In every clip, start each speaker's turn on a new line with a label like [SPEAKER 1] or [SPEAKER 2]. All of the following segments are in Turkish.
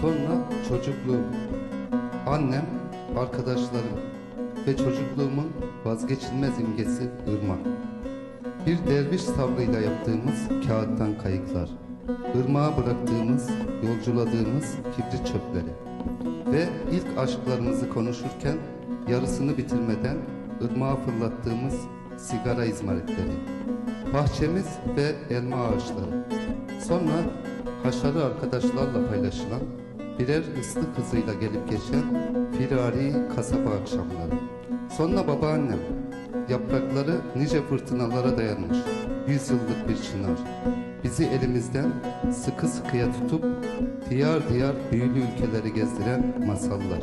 [SPEAKER 1] Sonra çocukluğum. Annem, arkadaşlarım ve çocukluğumun vazgeçilmez imgesi ırmak. Bir derviş sabrıyla yaptığımız kağıttan kayıklar. Irmağa bıraktığımız, yolculadığımız kibrit çöpleri. Ve ilk aşklarımızı konuşurken yarısını bitirmeden ırmağa fırlattığımız sigara izmaritleri. Bahçemiz ve elma ağaçları. Sonra haşarı arkadaşlarla paylaşılan birer ıslık hızıyla gelip geçen firari kasaba akşamları. Sonra babaannem yaprakları nice fırtınalara dayanmış yüz yıllık bir çınar. Bizi elimizden sıkı sıkıya tutup diyar diyar büyülü ülkeleri gezdiren masallar.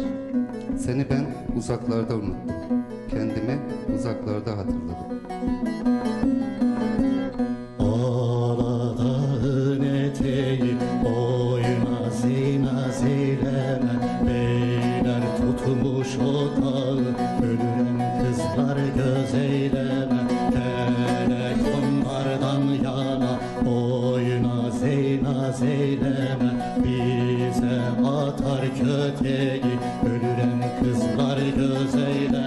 [SPEAKER 1] Seni ben uzaklarda unuttum. Kendimi uzaklarda hatırladım.
[SPEAKER 2] Otağı ölürüm kızlar göz eyleme Felek onlardan yana oyna zina zeyleme. Bize atar köteği ölürüm kızlar göz eyleme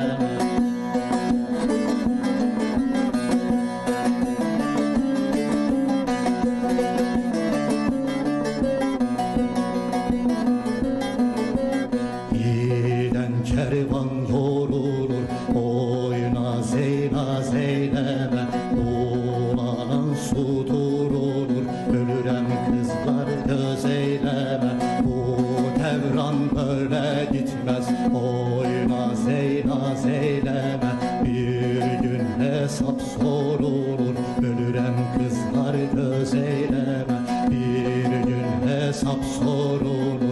[SPEAKER 2] böyle gitmez Oyna zeyna zeyleme Bir gün hesap sorulur. Ölürem kızlar göz eyleme. Bir gün hesap sorulur